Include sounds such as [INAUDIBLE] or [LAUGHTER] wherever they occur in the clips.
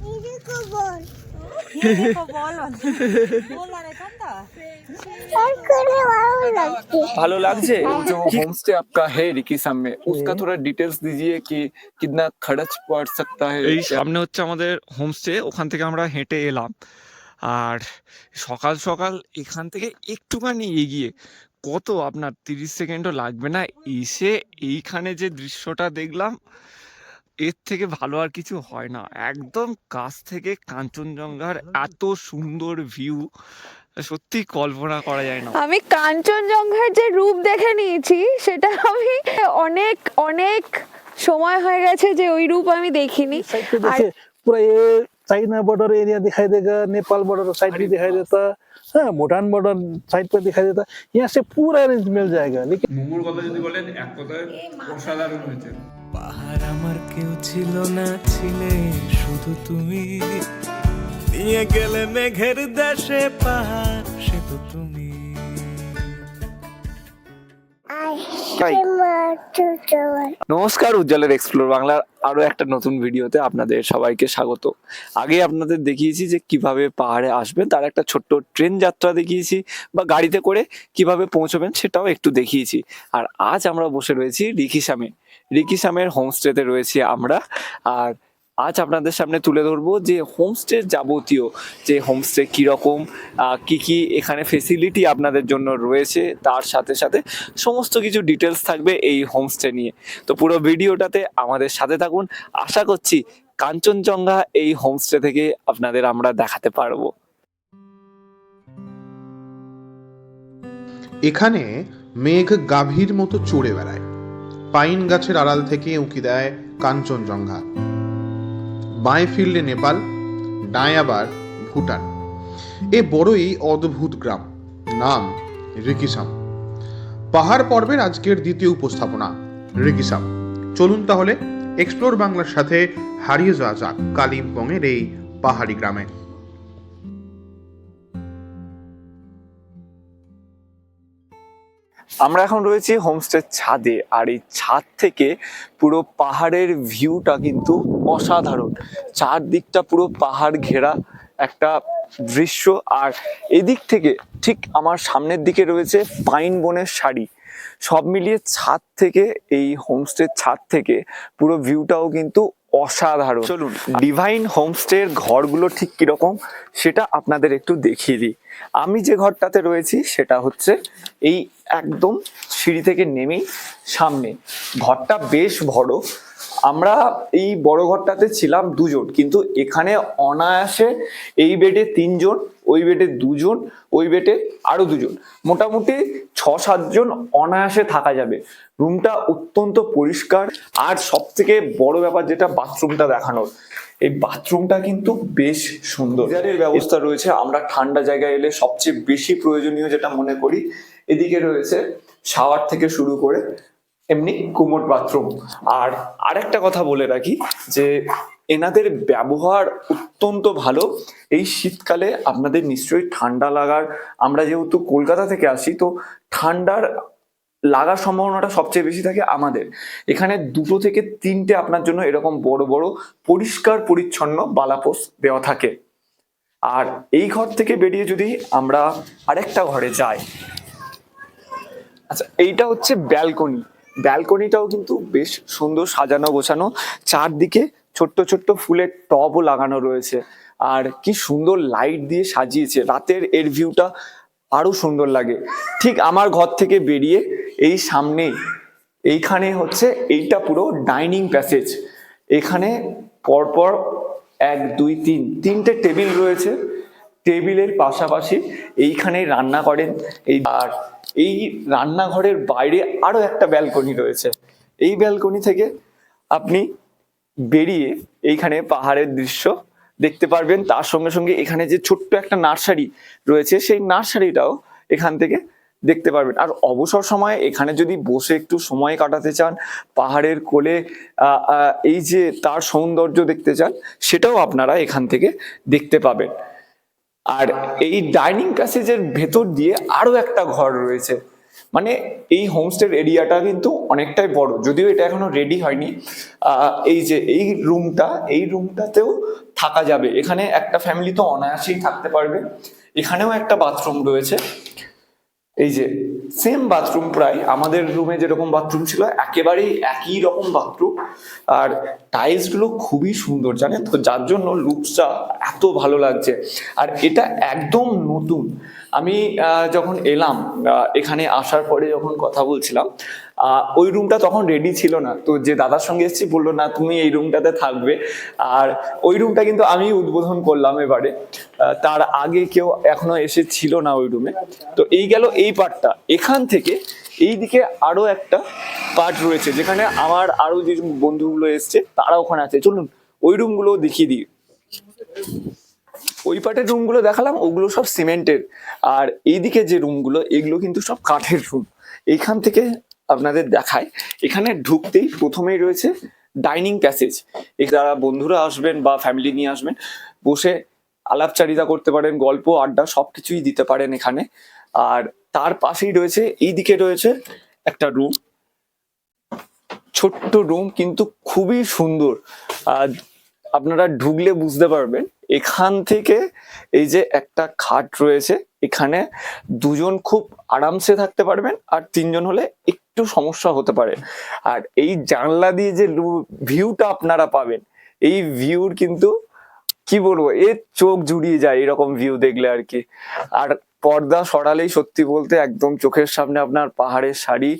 [LAUGHS] ভালো লাগছে? जो होम स्टे आपका है रिकिसा में उसका थोड़ा डिटेल्स दीजिए कि कितना खर्च पड़ सकता है। এই সামনে হচ্ছে আমাদের হোমস্টে ওখান থেকে আমরা হেঁটে এলাম। আর সকাল সকাল এখান থেকে একটুখানি এগিয়ে কত আপনার তিরিশ সেকেন্ডও লাগবে না? এসে এইখানে যে দৃশ্যটা দেখলাম এর থেকে ভালো আর কিছু হয় না একদম কাছ থেকে কাঞ্চনজঙ্ঘার এত সুন্দর ভিউ সত্যি কল্পনা করা যায় না আমি কাঞ্চনজঙ্ঘার যে রূপ দেখে নিয়েছি সেটা আমি অনেক অনেক সময় হয়ে গেছে যে ওই রূপ আমি দেখিনি साइड पे जैसे पूरा ये चाइना बॉर्डर एरिया दिखाई देगा नेपाल बॉर्डर साइड भी दिखाई देता हाँ भूटान बॉर्डर साइड पे दिखाई देता यहाँ से पूरा अरेंज मिल जाएगा लेकिन মোমোর কথা যদি বলেন এক কথায় অসাধারণ হয়েছে পাহাড় আমার কেউ ছিল না, ছিলে শুধু তুমি। নিয়ে গেলে মেঘের দেশে পাহাড়, সে তো তুমি। নমস্কার, উজ্জ্বলের এক্সপ্লোর বাংলার আরও একটা নতুন ভিডিওতে আপনাদের সবাইকে স্বাগত। আগে আপনাদের দেখিয়েছি যে কীভাবে পাহাড়ে আসবেন, তার একটা ছোট্ট ট্রেন যাত্রা দেখিয়েছি, বা গাড়িতে করে কীভাবে পৌঁছবেন সেটাও একটু দেখিয়েছি। আর আজ আমরা বসে রয়েছি রিকিসামে রিকিসামের হোমস্টেতে রয়েছি আমরা। আর আজ আপনাদের সামনে তুলে ধরবো যে হোমস্টের যাবতীয় যে হোমস্টে কীরকম কি কি এখানে ফেসিলিটি আপনাদের জন্য রয়েছে, তার সাথে সাথে সমস্ত কিছু ডিটেলস থাকবে এই হোমস্টে নিয়ে। তো পুরো ভিডিওটাতে আমাদের সাথে থাকুন। আশা করছি কাঞ্চনজঙ্ঘা এই হোমস্টে থেকে আপনাদের আমরা দেখাতে পারব। এখানে মেঘ গাভীর মতো চড়ে বেড়ায়। পাইন গাছের আড়াল থেকে উঁকি দেয় কাঞ্চনজঙ্ঘা। বাঁয়ে ফিরলে নেপাল, ডায় আবার ভুটান। এ বড়ই অদ্ভুত গ্রাম, নাম রিকিসাম। পাহাড় পর্বের আজকের দ্বিতীয় উপস্থাপনা রিকিসাম। চলুন তাহলে এক্সপ্লোর বাংলার সাথে হারিয়ে যাওয়া যাক কালিম্পংয়ের এই পাহাড়ি গ্রামে। আমরা এখন রয়েছি হোমস্টের ছাদে আর এই ছাদ থেকে পুরো পাহাড়ের ভিউটা কিন্তু অসাধারণ। চারদিকটা পুরো পাহাড় ঘেরা একটা দৃশ্য আর এদিক থেকে ঠিক আমার সামনের দিকে রয়েছে পাইন বনের শাড়ি সব মিলিয়ে ছাদ থেকে এই হোমস্টের ছাদ থেকে পুরো ভিউটাও কিন্তু অসাধারণ। চলুন। ডিভাইন হোমস্টের ঘরগুলো ঠিক কীরকম সেটা আপনাদের একটু দেখিয়ে দিই। আমি যে ঘরটাতে রয়েছি সেটা হচ্ছে এই একদম সিঁড়ি থেকে নেমেই সামনে। ঘরটা বেশ বড়। আমরা এই বড় ঘরটাতে ছিলাম দুজন, কিন্তু এখানে অনায়াসে এই বেডে তিনজন, ওই বেডে দুজন, ওই বেডে আরও দুজন। মোটামুটি ছ সাতজন অনায়াসে থাকা যাবে। রুমটা অত্যন্ত পরিষ্কার। আর সব থেকে বড় ব্যাপার যেটা, বাথরুমটা দেখানোর। এই বাথরুমটা কিন্তু বেশ সুন্দর। গিজারের ব্যবস্থা রয়েছে আমরা ঠান্ডা জায়গায় এলে সবচেয়ে বেশি প্রয়োজনীয় যেটা মনে করি এদিকে রয়েছে শাওয়ার থেকে শুরু করে এমনি কুমোট বাথরুম। আর আরেকটা কথা বলে রাখি যে এনাদের ব্যবহার অত্যন্ত ভালো। এই শীতকালে আপনাদের নিশ্চয়ই ঠান্ডা লাগার আমরা যেহেতু কলকাতা থেকে আসি তো ঠান্ডার লাগার সম্ভাবনাটা সবচেয়ে বেশি থাকে আমাদের। এখানে দুটো থেকে তিনটে আপনার জন্য এরকম বড় বড়, পরিষ্কার, পরিচ্ছন্ন বালাপোস দেওয়া থাকে। আর এই ঘর থেকে বেরিয়ে যদি আমরা আরেকটা ঘরে যাই আচ্ছা এইটা হচ্ছে ব্যালকনি। ব্যালকনিটাও কিন্তু বেশ সুন্দর সাজানো, গোছানো। চারদিকে ছোট্ট ছোট্ট ফুলের টবও লাগানো রয়েছে। আর কি সুন্দর লাইট দিয়ে সাজিয়েছে। রাতের এর ভিউটা আরও সুন্দর লাগে। ঠিক আমার ঘর থেকে বেরিয়ে এই সামনেই এইখানে হচ্ছে এইটা পুরো ডাইনিং প্যাসেজ। এখানে পরপর এক, দুই, তিন, তিনটে টেবিল রয়েছে। টেবিলের পাশাপাশি এইখানে রান্না করেন এই আর এই রান্নাঘরের বাইরে আরও একটা ব্যালকনি রয়েছে। এই ব্যালকনি থেকে আপনি বেরিয়ে এইখানে পাহাড়ের দৃশ্য দেখতে পারবেন। তার সঙ্গে সঙ্গে এখানে যে ছোট্ট একটা নার্সারি রয়েছে, সেই নার্সারিটাও এখান থেকে দেখতে পারবেন। আর অবসর সময়ে এখানে যদি বসে একটু সময় কাটাতে চান, পাহাড়ের কোলে এই যে তার সৌন্দর্য দেখতে চান, সেটাও আপনারা এখান থেকে দেখতে পাবেন। আর এই ডাইনিং প্যাসেজের ভেতর দিয়ে আরও একটা ঘর রয়েছে। মানে এই হোমস্টের এরিয়াটা কিন্তু অনেকটাই বড়। যদিও এটা এখনও রেডি হয়নি। এই যে এই রুমটা এই রুমটাতেও থাকা যাবে। এখানে একটা ফ্যামিলি তো অনায়াসেই থাকতে পারবে। এখানেও একটা বাথরুম রয়েছে। এই যে সেম বাথরুম প্রায় আমাদের রুমে যেরকম বাথরুম ছিল, একেবারেই একই রকম বাথরুম আর টাইলসগুলো খুবই সুন্দর, জানেন তো? যার জন্য লুকসটা এত ভালো লাগছে। আর এটা একদম নতুন। আমি যখন এলাম এখানে আসার পরে যখন কথা বলছিলাম ওই রুমটা তখন রেডি ছিল না। তো যে দাদার সঙ্গে এসেছি, বলল, না, তুমি এই রুমটাতে থাকবে। আর ওই রুমটা কিন্তু আমি উদ্বোধন করলাম এবারে। তার আগে কেউ এখনও এসে ছিল না ওই রুমে তো এই গেল এই পার্টটা এখান থেকে এই দিকে আরও একটা পার্ট রয়েছে, যেখানে আমার আরও যে বন্ধুগুলো এসছে, তারা ওখানে আছে। চলুন, ওই রুমগুলো দেখিয়ে দিই। ওই পার্টের রুমগুলো দেখালাম, ওগুলো সব সিমেন্টের আর এইদিকে যে রুমগুলো এগুলো কিন্তু সব কাঠের রুম এইখান থেকে আপনাদের দেখায়। এখানে ঢুকতেই প্রথমেই রয়েছে ডাইনিং প্যাসেজ যারা বন্ধুরা আসবেন বা ফ্যামিলি নিয়ে আসবেন, বসে আলাপচারিতা করতে পারেন, গল্প, আড্ডা সবকিছুই দিতে পারেন এখানে। আর তার পাশেই রয়েছে, এইদিকে রয়েছে একটা রুম ছোট্ট রুম কিন্তু খুবই সুন্দর। আপনারা ঢুকলে বুঝতে পারবেন, এখান থেকে এই যে একটা খাট রয়েছে, এখানে দুজন খুব আরামসে থাকতে পারবেন আর তিনজন হলে একটু সমস্যা হতে পারে। আর এই জানলা দিয়ে যে ভিউটা আপনারা পাবেন, এই ভিউর কিন্তু, কি বলব, এ চোখ জুড়িয়ে যায় এরকম ভিউ দেখলে আর কি। আর পর্দা সরালেই সত্যি বলতে একদম চোখের সামনে আপনার পাহাড়ের শাড়ি,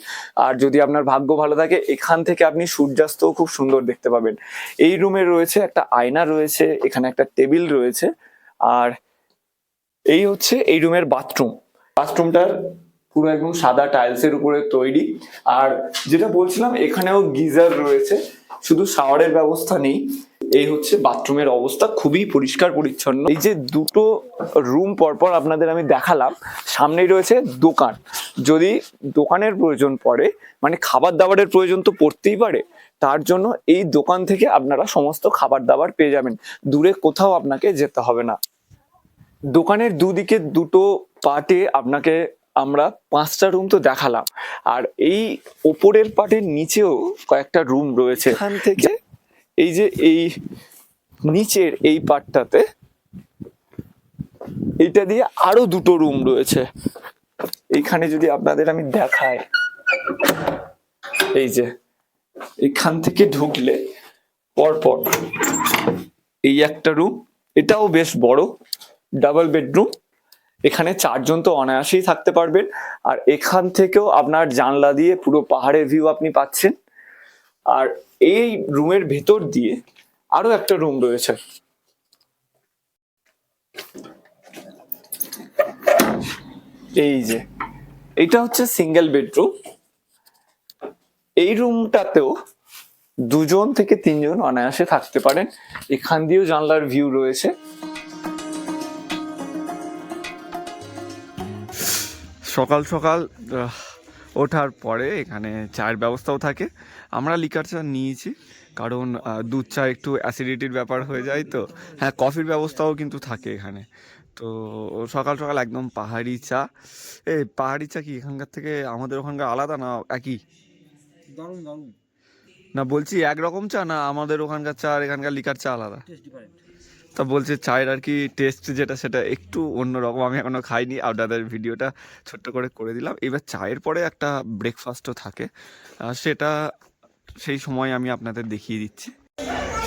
আর যদি আপনার ভাগ্য ভালো থাকে, এখান থেকে আপনি সূর্যাস্তও খুব সুন্দর দেখতে পাবেন। এই রুমে রয়েছে একটা আয়না রয়েছে, এখানে একটা টেবিল রয়েছে, আর এই হচ্ছে এই রুমের বাথরুম। বাথরুমটার পুরো একদম সাদা টাইলসের উপরে তৈরি। আর যেটা বলছিলাম, এখানেও গিজার রয়েছে। শুধু শাওয়ারের ব্যবস্থা নেই, এই হচ্ছে বাথরুমের অবস্থা, খুবই পরিষ্কার পরিচ্ছন্ন। এই যে দুটো রুম পরপর আপনাদের আমি দেখালাম, সামনেই রয়েছে দোকান। যদি দোকানের প্রয়োজন পড়ে মানে খাবার দাবারের প্রয়োজন তো পড়তেই পারে, তার জন্য এই দোকান থেকে আপনারা সমস্ত খাবার দাবার পেয়ে যাবেন। দূরে কোথাও আপনাকে যেতে হবে না। দোকানের দুদিকে দুটো পার্টে আপনাকে আমরা পাঁচটা রুম তো দেখালাম। আর এই ওপরের পার্টের নিচেও কয়েকটা রুম রয়েছে। এখান থেকে? এই যে এই নিচের এই পার্টটাতে এইটা দিয়ে আরও দুটো রুম রয়েছে। এইখানে যদি আপনাদের আমি দেখাই এই যে এখান থেকে ঢুকলে পরপর এই একটা রুম এটাও বেশ বড় ডাবল বেডরুম এখানে চারজন তো অনায়াসেই থাকতে পারবেন। আর এখান থেকেও আপনার জানলা দিয়ে পুরো পাহাড়ের ভিউ আপনি পাচ্ছেন। আর এই রুমের ভেতর দিয়ে আরও একটা রুম রয়েছে। এই যে, এটা হচ্ছে সিঙ্গেল বেডরুম এই রুমটাতেও দুজন থেকে তিনজন অনায়াসে থাকতে পারেন। এখান দিয়েও জানলার ভিউ রয়েছে। সকাল সকাল ওঠার পরে এখানে চায়ের ব্যবস্থাও থাকে। আমরা লিকার চা নিয়েছি কারণ দুধ চা একটু অ্যাসিডিটির ব্যাপার হয়ে যায় তো। হ্যাঁ কফির ব্যবস্থাও কিন্তু থাকে এখানে। তো সকাল সকাল একদম পাহাড়ি চা। এ পাহাড়ি চা কি এখানকার থেকে আমাদের ওখানকার আলাদা না একই? দারুণ দারুণ। না বলছি একরকম চা না আমাদের ওখানকার চা আর এখানকার লিকার চা আলাদা? তা বলছে চায়ের আর কি টেস্ট যেটা সেটা একটু অন্যরকম। আমি এখনও খাইনি, আপনাদের ভিডিওটা ছোট্ট করে করে দিলাম। এবার চায়ের পরে একটা ব্রেকফাস্টও থাকে। সেটা সেই সময় আমি আপনাদের দেখিয়ে দিচ্ছি।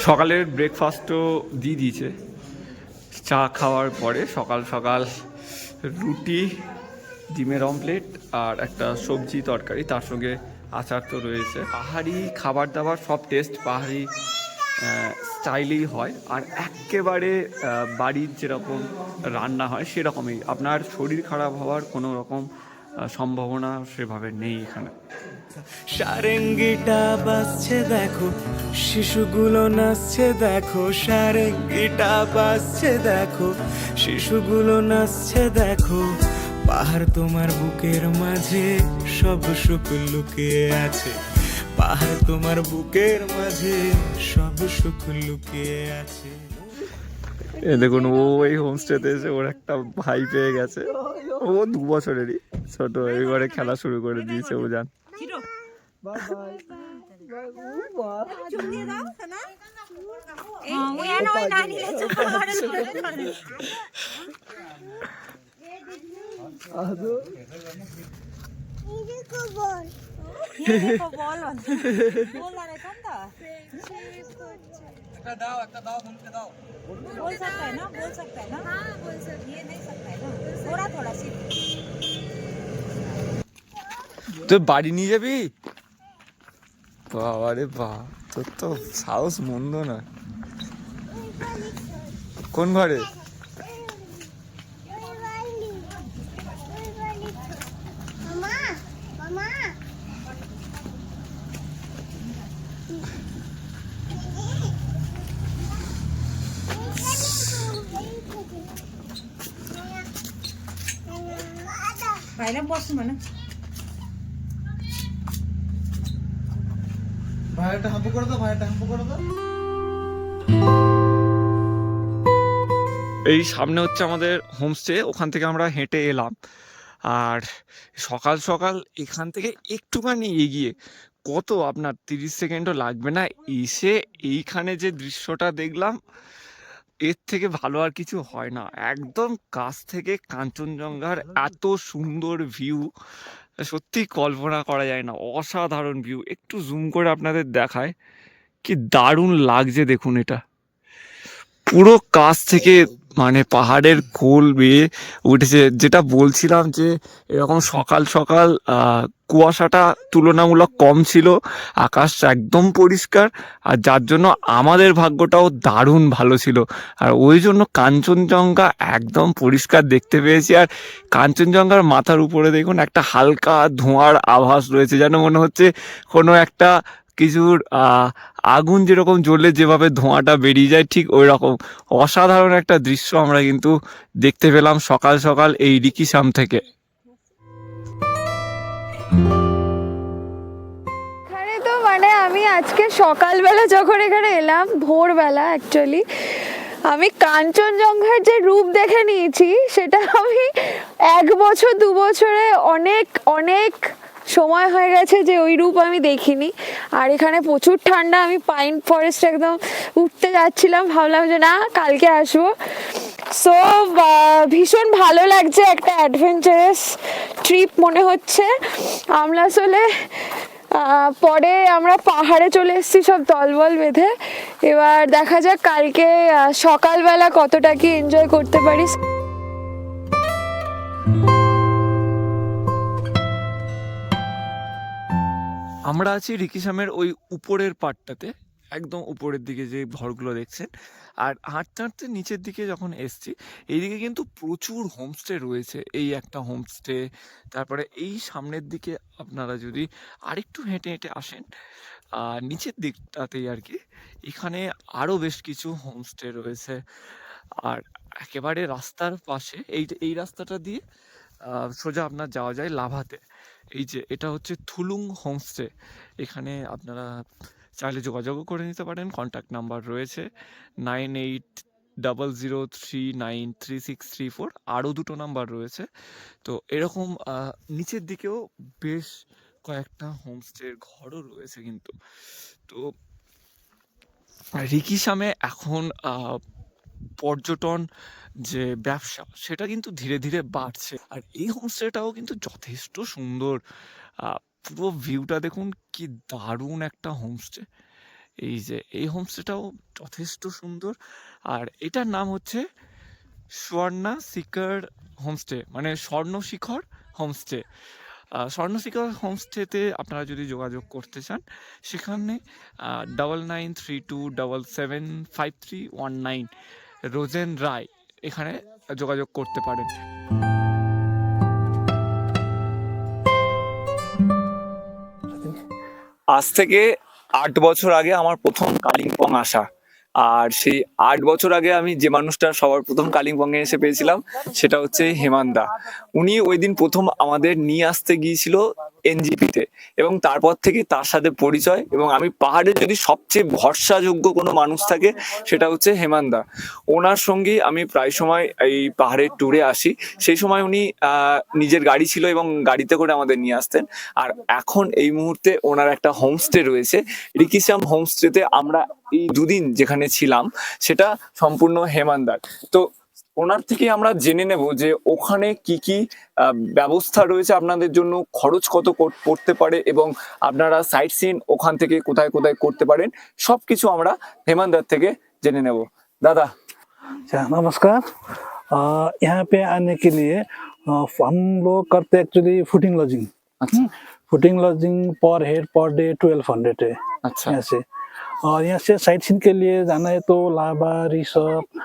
সকালের ব্রেকফাস্টও দিয়ে দিয়েছে। চা খাওয়ার পরে সকাল সকাল রুটি, ডিমের অমলেট আর একটা সবজি তরকারি। তার সঙ্গে আচার তো রয়েছে। পাহাড়ি খাবার দাবার সব টেস্ট পাহাড়ি স্টাইলেই হয় আর একেবারে বাড়ির যেরকম রান্না হয় সেরকমই। আপনার শরীর খারাপ হওয়ার কোনো রকম সম্ভাবনা সেভাবে নেই এখানে। সারেঙ্গিটা বাজছে দেখো, শিশুগুলো নাচছে দেখো, সারেঙ্গিটা বাজছে দেখো, শিশুগুলো নাচছে দেখো, পাহাড় তোমার বুকের মাঝে সব সুখ লুকিয়ে আছে। পাহাড় তোমার বুকের মাঝে সব সুখ লুকিয়ে আছে। এ দেখুন ও এই হোমস্টেতে এসে ওর একটা ভাই পেয়ে গেছে। ও দু বছরেরই ছোট এবারে খেলা শুরু করে দিয়েছে ও জান। চিরো চুপ দিয়ে দাও সোনা এই এই নয় না নিলে চুপ করে করে দেখো বল बोल रहा है ठंडा একটা দাও একটা দাও বলতে দাও बोल सकता है ना बोल सकता है ना हाँ बोल सकता ये नहीं सकता है ना थोड़ा थोड़ा सी তুই বাড়ি নিয়ে যাবি বাবা রে বা তোর তো সাহস মন্দ না কোন ঘরে पहले बस मैंने ভাইয়াটা হাঁপু করে দাও ভাইয়াটা হাঁপু করে দাও এই সামনে হচ্ছে আমাদের হোমস্টে ওখান থেকে আমরা হেঁটে এলাম আর সকাল সকাল এখান থেকে একটুখানি এগিয়ে কত আপনার তিরিশ সেকেন্ডও লাগবে না এসে এইখানে যে দৃশ্যটা দেখলাম এর থেকে ভালো আর কিছু হয় না। একদম কাছ থেকে কাঞ্চনজঙ্ঘার এত সুন্দর ভিউ সত্যি কল্পনা করা যায় না। অসাধারণ ভিউ একটু জুম করে আপনাদের দেখায় কি দারুণ লাগছে দেখুন এটা। পুরো কাছ থেকে মানে পাহাড়ের কোল বেয়ে উঠেছে। যেটা বলছিলাম যে, এরকম সকাল সকাল কুয়াশাটা তুলনামূলক কম ছিল। আকাশ একদম পরিষ্কার। আর যার জন্য আমাদের ভাগ্যটাও দারুণ ভালো ছিল। আর ওই জন্য কাঞ্চনজঙ্ঘা একদম পরিষ্কার দেখতে পেয়েছি। আর কাঞ্চনজঙ্ঘার মাথার উপরে দেখুন একটা হালকা ধোঁয়ার আভাস রয়েছে। যেন মনে হচ্ছে কোনো একটা কিছুর আগুন যেরকম জ্বললে যেভাবে ধোঁয়াটা বেরিয়ে যায়, ঠিক ওই রকম অসাধারণ একটা দৃশ্য আমরা কিন্তু দেখতে পেলাম সকাল সকাল এই রিকিসাম থেকে। তো মানে আমি আজকে সকালবেলা যখন এখানে এলাম, ভোরবেলা অ্যাকচুয়ালি আমি কাঞ্চনজঙ্ঘার যে রূপ দেখে নিয়েছি, সেটা আমি এক বছর, দু বছরে অনেক অনেক সময় হয়ে গেছে যে ওই রূপ আমি দেখিনি। আর এখানে প্রচুর ঠান্ডা, আমি পাইন ফরেস্ট একদম উঠতে যাচ্ছিলাম, ভাবলাম যে না, কালকে আসব। সো ভীষণ ভালো লাগছে একটা অ্যাডভেঞ্চারাস ট্রিপ মনে হচ্ছে। আমরা আসলে পরে আমরা পাহাড়ে চলে এসেছি সব দলবল বেঁধে। এবার দেখা যাক কালকে সকালবেলা কতটা কি এনজয় করতে পারি আমরা আছি রিকিসামের ওই উপরের পার্টটাতে একদম উপরের দিকে যে ঘরগুলো দেখছেন। আর হাঁটতে হাঁটতে নিচের দিকে যখন এসছি, এইদিকে কিন্তু প্রচুর হোমস্টে রয়েছে। এই একটা হোমস্টে তারপরে এই সামনের দিকে আপনারা যদি আরেকটু হেঁটে হেঁটে আসেন নিচের দিকটাতেই আর কি, এখানে আরও বেশ কিছু হোমস্টে রয়েছে। আর একেবারে রাস্তার পাশে, এই এই রাস্তাটা দিয়ে সোজা আপনার যাওয়া যায় লাভাতে। এই যে এটা হচ্ছে থুলুং হোমস্টে। এখানে আপনারা চাইলে যোগাযোগও করে নিতে পারেন কন্ট্যাক্ট নাম্বার রয়েছে nine eight, double zero three nine three six three four, আরও দুটো নাম্বার রয়েছে। তো এরকম নিচের দিকেও বেশ কয়েকটা হোমস্টের ঘরও রয়েছে কিন্তু। তো রিকিসামে এখন পর্যটন যে ব্যবসা সেটা কিন্তু ধীরে ধীরে বাড়ছে। আর এই হোমস্টেটাও কিন্তু যথেষ্ট সুন্দর। পুরো ভিউটা দেখুন কি দারুণ একটা হোমস্টে এই যে এই হোমস্টেটাও যথেষ্ট সুন্দর। আর এটার নাম হচ্ছে স্বর্ণা শিখর হোমস্টে মানে স্বর্ণশিখর হোমস্টে আহ, স্বর্ণশিখর হোমস্টেতে আপনারা যদি যোগাযোগ করতে চান সেখানে double nine three two double seven five three one nine Rojen Roy এখানে যোগাযোগ করতে পারেন। আজ থেকে আট বছর আগে আমার প্রথম কালিম্পং আসা। আর সেই আট বছর আগে আমি যে মানুষটা সবার প্রথম কালিম্পংয়ে এসে পেয়েছিলাম, সেটা হচ্ছে হেমান্দা। উনি ওই দিন প্রথম আমাদের নিয়ে আসতে গিয়েছিল এনজিপিতে এবং তারপর থেকে তার সাথে পরিচয় এবং আমি পাহাড়ে যদি সবচেয়ে ভরসাযোগ্য কোনো মানুষ থাকে, সেটা হচ্ছে হেমান্দা। ওনার সঙ্গেই আমি প্রায় সময় এই পাহাড়ের ট্যুরে আসি। সেই সময় উনি নিজের গাড়ি ছিল এবং গাড়িতে করে আমাদের নিয়ে আসতেন। আর এখন এই মুহূর্তে ওনার একটা হোমস্টে রয়েছে। রিকিশ্যাম হোমস্টেতে আমরা এই দুদিন যেখানে ছিলাম সেটা সম্পূর্ণ হেমান্দার তো ওনার থেকে আমরা জেনে নেব যে ওখানে কি কি আহ, ব্যবস্থা রয়েছে আপনাদের জন্য খরচ কত কর- পড়তে পারে এবং আপনারা সাইট সিন ওখান থেকে কোথায় কোথায় করতে পারেন সবকিছু আমরা হেমান্দার থেকে জেনে নেব দাদা अच्छा नमस्कार अ, यहाँ पे आने के लिए अ, हम लोग करते एक्चुअली फुटिंग लॉजिंग अच्छा fooding lodging per head per day twelve hundred है अच्छा यहाँ से और यहाँ से साइट सीन के लिए जाना है तो लाभा रिसप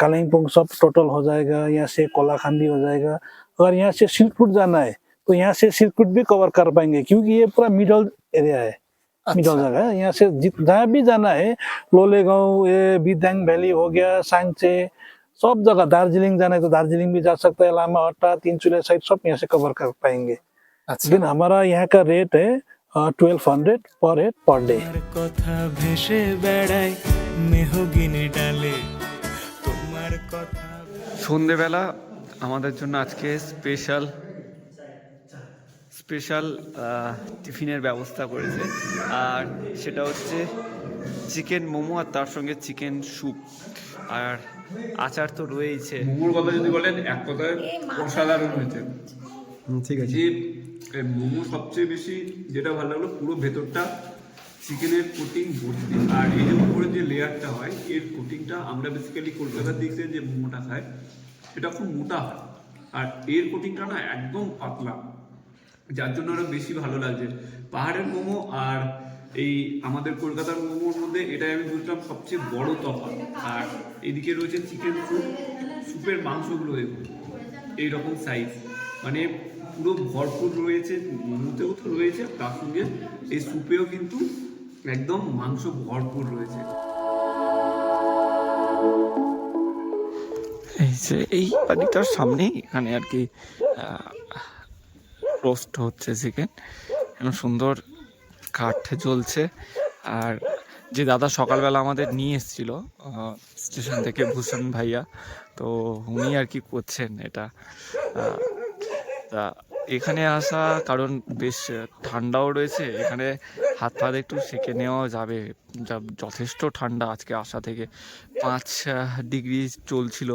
कालिम्पोंग सब टोटल हो जाएगा। यहाँ से कोलाखांडी हो जाएगा। अगर यहाँ से सिल्क रूट जाना है तो यहाँ से सिल्क रूट भी कवर कर पाएँगे क्योंकि ये पूरा मिडल एरिया है। मिडल अच्छा जगह है। यहाँ से जहाँ भी जाना है लोले गाँव ये बिदांग वैली हो गया सांचे सब जगह दार्जिलिंग जाना है तो दार्जिलिंग भी जा सकता है लामा हट्टा तीनचुले साइड सब यहाँ से कवर कर पाएँगे। अच्छा। लेकिन हमारा यहाँ का रेट है আমাদের জন্য আজকে স্পেশাল স্পেশাল টিফিনের ব্যবস্থা করেছে। আর সেটা হচ্ছে চিকেন মোমো আর তার সঙ্গে চিকেন স্যুপ আর আচার তো রয়েছে মোমোর কথা যদি বলেন এক কথায় অসাধারণ হয়েছে। ঠিক আছে। যে মোমো সবচেয়ে বেশি যেটা ভালো লাগল, পুরো ভেতরটা চিকেনের কোটিং ভর্তি। আর এই যে উপরে যে লেয়ারটা হয়, এর কোটিংটা আমরা বেসিক্যালি কলকাতার দিক যে মোমোটা খাই, সেটা খুব মোটা হয়। আর এর কোটিংটা না একদম পাতলা। যার জন্য আরও বেশি ভালো লাগছে। পাহাড়ের মোমো আর এই আমাদের কলকাতার মোমোর মধ্যে, এটাই আমি বুঝলাম সবচেয়ে বড় তফাৎ। আর এদিকে রয়েছে চিকেন স্যুপ স্যুপের মাংসগুলো এইরকম সাইজ মানে পুরো ভরপুর রয়েছে মোমোতেও তো রয়েছে তার সঙ্গে এই স্যুপেও কিন্তু একদম মাংস ভরপুর রয়েছে। এই এই বাড়িটার সামনেই এখানে আর কি রোস্ট হচ্ছে চিকেন এবং সুন্দর কাঠ জ্বলছে। আর যে দাদা সকালবেলা আমাদের নিয়ে এসেছিল স্টেশন থেকে ভূষণ ভাইয়া, তো উনি আর কি করছেন এটা। তা এখানে আসা কারণ বেশ ঠান্ডাও রয়েছে। এখানে হাত ফাত একটু সেঁকে নেওয়া যাবে। যা যথেষ্ট ঠান্ডা আজকে আসা থেকে। পাঁচ ডিগ্রি চলছিল।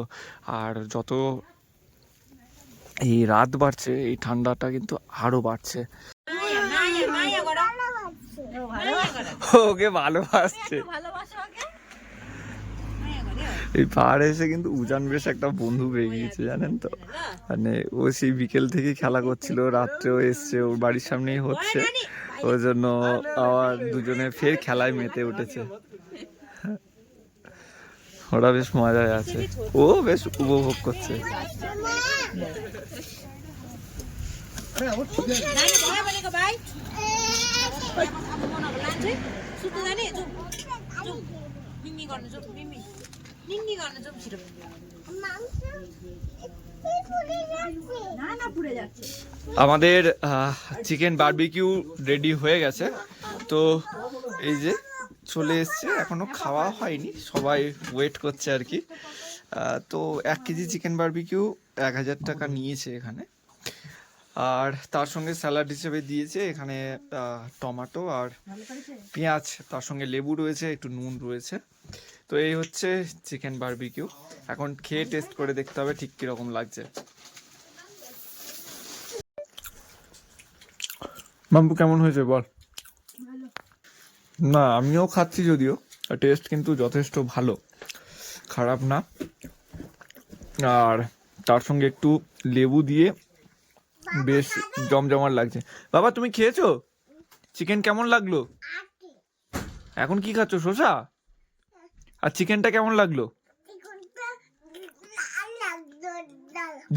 আর যত এই রাত বাড়ছে এই ঠান্ডাটা কিন্তু আরও বাড়ছে। ওকে ভালোবাসছে। এই পাহাড়ে এসে কিন্তু উজান বেশ একটা বন্ধু পেয়ে গিয়েছে, জানেন তো? মানে ও সেই বিকেল থেকে খেলা করছিল, রাত্রেও এসছে, ওর বাড়ির সামনেই হচ্ছে। ওই জন্য আবার দুজনে ফের খেলায় মেতে উঠেছে। ওরা বেশ মজায় আছে। ও বেশ উপভোগ করছে। 나는 আমাদের চিকেন বারবিকিউ রেডি হয়ে গেছে। তো এই যে চলে এসছে এখনও খাওয়া হয়নি সবাই ওয়েট করছে আর কি। তো এক কেজি চিকেন বারবিকিউ এক হাজার টাকা নিয়েছে এখানে। আর তার সঙ্গে স্যালাড হিসেবে দিয়েছে এখানে টমেটো আর পেঁয়াজ তার সঙ্গে লেবু রয়েছে একটু নুন রয়েছে। তো এই হচ্ছে চিকেন বারবিকিউ এখন খেয়ে টেস্ট করে দেখতে হবে ঠিক কীরকম লাগছে। মাম্পু কেমন হয়েছে বল? না আমিও খাচ্ছি যদিও টেস্ট কিন্তু যথেষ্ট ভালো। খারাপ না। আর তার সঙ্গে একটু লেবু দিয়ে বেশ জমজমার লাগছে। বাবা তুমি খেয়েছো? চিকেন কেমন লাগল? এখন কি খাচ্ছ শসা? আর চিকেনটা কেমন লাগল?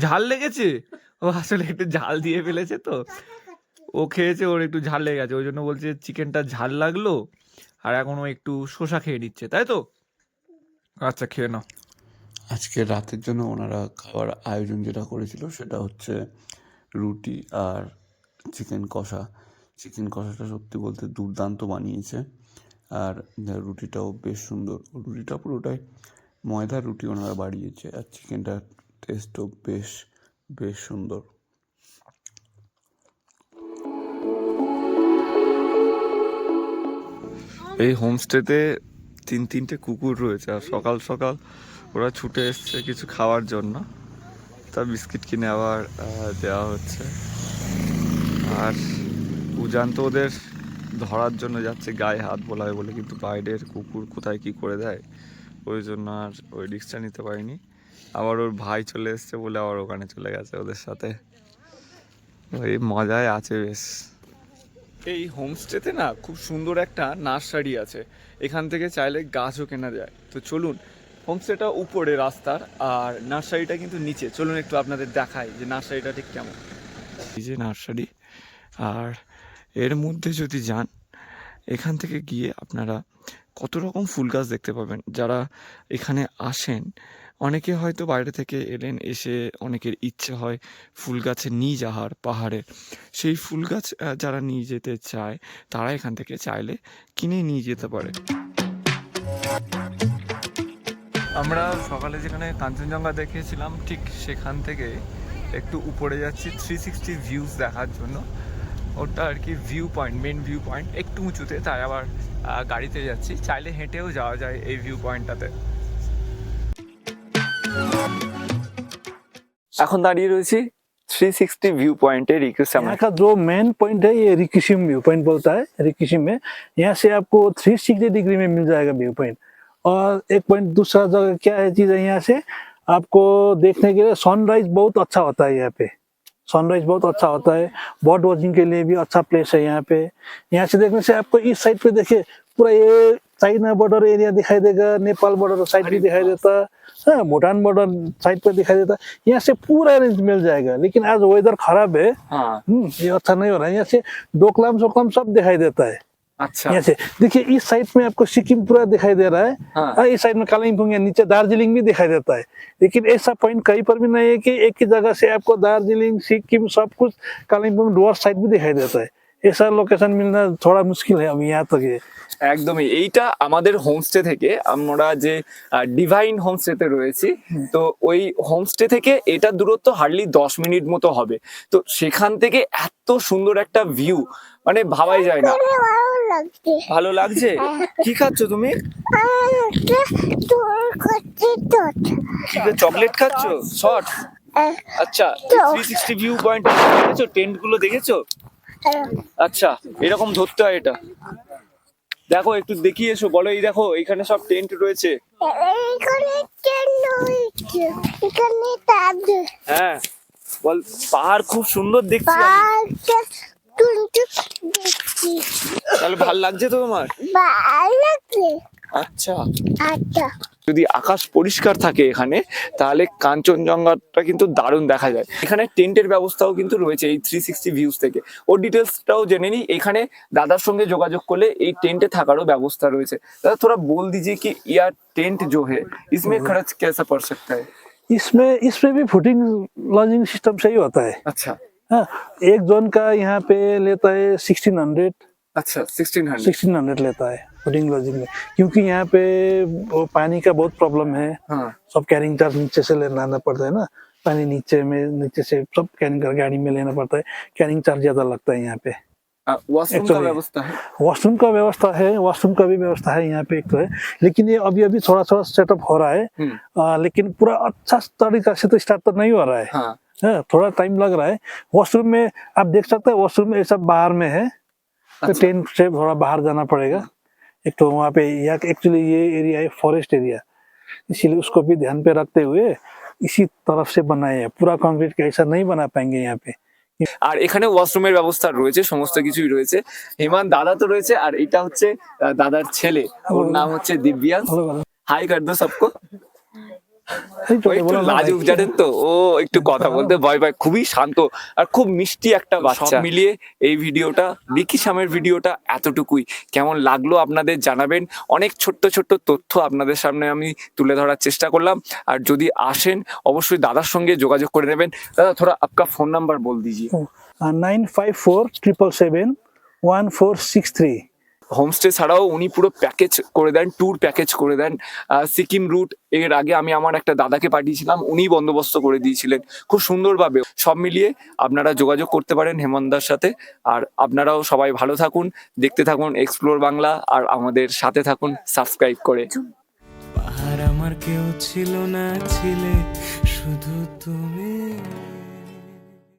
ঝাল লেগেছে? ও আসলে একটু ঝাল দিয়ে ফেলেছে তো। ও খেয়েছে ওর একটু ঝাল লেগে গেছে ওই জন্য বলছে চিকেনটা ঝাল লাগল আর এখন ও একটু শসা খেয়ে নিচ্ছে তাই তো? আচ্ছা খেয়ে নাও। আজকে রাতের জন্য ওনারা খাবার আয়োজন যেটা করেছিল সেটা হচ্ছে রুটি আর চিকেন কষা। চিকেন কষাটা সত্যি বলতে দুর্দান্ত বানিয়েছে। আর রুটিটাও বেশ সুন্দর। রুটিটা পুরোটাই ময়দার রুটি ওনারা বাড়িয়েছে আর চিকেনটার টেস্টও বেশ বেশ সুন্দর। এই হোমস্টেতে তিন, তিনটে কুকুর রয়েছে আর সকাল সকাল ওরা ছুটে এসছে কিছু খাওয়ার জন্য। তা বিস্কিট কিনে আবার দেওয়া হচ্ছে। আর উজান তো ওদের ধরার জন্য যাচ্ছে গায়ে হাত বোলায় বলে কিন্তু বাইরের কুকুর কোথায় কি করে দেয় ওই জন্য আর ওই রিক্সটা নিতে পারিনি। আবার ওর ভাই চলে এসছে বলে আবার ওখানে চলে গেছে ওদের সাথে। ওই মজায় আছে বেশ। এই হোমস্টেতে না খুব সুন্দর একটা নার্সারি আছে। এখান থেকে চাইলে গাছও কেনা যায়। তো চলুন হোমস্টেটা উপরে রাস্তার আর নার্সারিটা কিন্তু নিচে। চলুন একটু আপনাদের দেখাই যে নার্সারিটা ঠিক কেমন। এই যে নার্সারি আর এর মধ্যে যদি যান, এখান থেকে গিয়ে আপনারা কত রকম ফুল গাছ দেখতে পাবেন। যারা এখানে আসেন, অনেকে হয়তো বাইরে থেকে এলেন, এসে অনেকের ইচ্ছে হয় ফুল গাছে নিয়ে যাওয়ার পাহাড়ে। সেই ফুল গাছ যারা নিয়ে যেতে চায়, তারা এখান থেকে চাইলে কিনে নিয়ে যেতে পারে। আমরা সকালে যেখানে কাঞ্চনজঙ্ঘা দেখেছিলাম ঠিক সেখান থেকে একটু উপরে যাচ্ছি। থ্রি সিক্সটি ভিউজ দেখার জন্য। ওটা আর কি view point main view point একটু উঁচুতে তাই আবার আহ, গাড়িতে যাচ্ছি চাইলে হেঁটেও যাওয়া যায় এই ভিউ পয়েন্টটাতে এখন দাঁড়িয়ে রয়েছি থ্রি সিক্সটি ভিউ পয়েন্টে রিকুয়েস্ট यहाँ का जो मेन पॉइंट है ये रिकिशिम व्यू पॉइंट बोलता है रिकिशिम में यहाँ से आपको 360 डिग्री में मिल जाएगा व्यू पॉइंट और एक पॉइंट दूसरा जगह क्या है चीज है यहाँ से आपको देखने के लिए सनराइज बहुत अच्छा होता है यहाँ पे सनराइज बहुत अच्छा होता है। बर्ड वॉचिंग के लिए भी अच्छा प्लेस है यहाँ पे। यहाँ से देखने से आपको इस साइड पे देखिए पूरा ये चाइना बॉर्डर एरिया दिखाई देगा नेपाल बॉर्डर साइड भी दिखाई देता। है भूटान बॉर्डर साइड पे दिखाई देता। यहाँ से पूरा रेंज मिल जाएगा लेकिन आज वेदर खराब है। हाँ। हम्म, ये अच्छा नहीं हो रहा है। यहाँ से डोकलाम सोकलाम सब दिखाई देता है। अच्छा यहाँ से देखिए इस साइड में आपको सिक्किम पूरा दिखाई दे रहा है हाँ। और इस साइड में कालिम्पोंग या नीचे दार्जिलिंग भी दिखाई देता है लेकिन ऐसा पॉइंट कहीं पर भी नहीं है कि एक ही जगह से आपको दार्जिलिंग सिक्किम सब कुछ कालिम्पोंग डोर साइड भी दिखाई देता है ऐसा लोकेशन मिलना थोड़ा मुश्किल है अभी यहाँ तक ये একদমই এইটা আমাদের হোমস্টে থেকে আমরা যে ডিভাইন হোমস্টেতে রয়েছি তো ওই হোমস্টে থেকে এটা দূরত্ব হার্ডলি দশ মিনিট মতো হবে তো সেখান থেকে এত সুন্দর একটা ভিউ মানে ভাবাই যায় না। ভালো লাগছে। কি খাচ্ছ তুমি? চকলেট খাচ্ছ? শর্ট আচ্ছা থ্রি সিক্সটি ভিউ পয়েন্ট দেখেছ? টেন্টগুলো দেখেছ আচ্ছা এরকম ধরতে হয় এটা। দেখো একটু দেখিয়ে এসো। বলো এই দেখো এখানে সব টেন্ট রয়েছে। হ্যাঁ। বল পাহাড় খুব সুন্দর দেখছি। তাহলে ভাল লাগছে তো তোমার আচ্ছা যদি আকাশ পরিষ্কার থাকে এখানে তাহলে কাঞ্চনজঙ্ঘাটা কিন্তু দারুণ দেখা যায় এখানে টেন্টের ব্যবস্থাও কিন্তু রয়েছে এই থ্রি সিক্সটি ভিউজ থেকে ওর ডিটেলসটাও জেনে নিই এখানে দাদার সঙ্গে যোগাযোগ করলে এই টেন্টে থাকারও ব্যবস্থা রয়েছে দাদা थोड़ा बोल दीजिए कि यार टेंट जो है इसमें खर्च कैसा पड़ सकता है इसमें इसमें भी फुटिंग लॉजिंग सिस्टम सही होता है अच्छा हाँ एक जोन का यहाँ पे लेता है सिक्सटीन हंड्रेड अच्छा सिक्सटीन हंड्रेड सिक्सटीन हंड्रेड लेता है फुटिंग लॉजिंग में। क्योंकि यहाँ पे वो पानी का बहुत प्रॉब्लम है। हाँ। सब कैरिंग चार्ज नीचे से लेना पड़ता है ना। पानी नीचे में नीचे से सब कैरिंग कर गाड़ी में लेना पड़ता है। कैरिंग चार्ज ज़्यादा लगता है यहाँ पे। वॉशरूम का व्यवस्था है? वॉशरूम का व्यवस्था है वॉशरूम का भी व्यवस्था है यहाँ पे एक तो है। लेकिन ये अभी अभी थोड़ा थोड़ा सेटअप हो रहा है। हम्म। आ, लेकिन पूरा अच्छा तरीका से तो स्टार्ट तो नहीं हो रहा है। हाँ। हाँ, थोड़ा टाइम लग रहा है वॉशरूम में आप देख सकते हैं वॉशरूम ये सब बाहर में है तो अच्छा। टेंट से थोड़ा बाहर जाना पड़ेगा एक तो वहाँ पे यहाँ एक्चुअली ये एरिया है फॉरेस्ट एरिया इसीलिए उसको भी ध्यान पे रखते हुए इसी तरफ से बनाए हैं पूरा कंक्रीट का ऐसा नहीं बना पाएंगे यहाँ पे আর এখানে ওয়াশরুমের ব্যবস্থা রয়েছে সমস্ত কিছুই রয়েছে হেমান দাদা তো রয়েছে আর এটা হচ্ছে আহ, দাদার ছেলে ওর নাম হচ্ছে দিব্যাংশ ভালো ভালো হাই কর দো সবকো লাজুক। জানেন তো? ও একটু কথা বলতে ভয় পায়। খুবই শান্ত আর খুব মিষ্টি একটা বাচ্চা। মিলিয়ে এই ভিডিওটা বিকি সামের ভিডিওটা এতটুকুই। কেমন লাগল আপনাদের জানাবেন। অনেক ছোট্ট ছোট্ট তথ্য আপনাদের সামনে আমি তুলে ধরার চেষ্টা করলাম। আর যদি আসেন অবশ্যই দাদার সঙ্গে যোগাযোগ করে নেবেন। দাদা থোড়া আপকা ফোন নাম্বার বল দিজিয়ে। Nine five four triple seven one four six three homestay ছাড়াও উনি পুরো প্যাকেজ করে দেন ট্যুর প্যাকেজ করে দেন। সিকিম রুট এর আগে আমি আমার একটা দাদাকে পাঠিয়েছিলাম উনি বন্দোবস্ত করে দিয়েছিলেন। খুব সুন্দরভাবে সব মিলিয়ে আপনারা যোগাযোগ করতে পারেন হেমন্দার সাথে। আর আপনারাও সবাই ভালো থাকুন, দেখতে থাকুন এক্সপ্লোর বাংলা, আর আমাদের সাথে থাকুন সাবস্ক্রাইব করে। আমার কেউ ছিল না ছিলে, শুধু তুমি।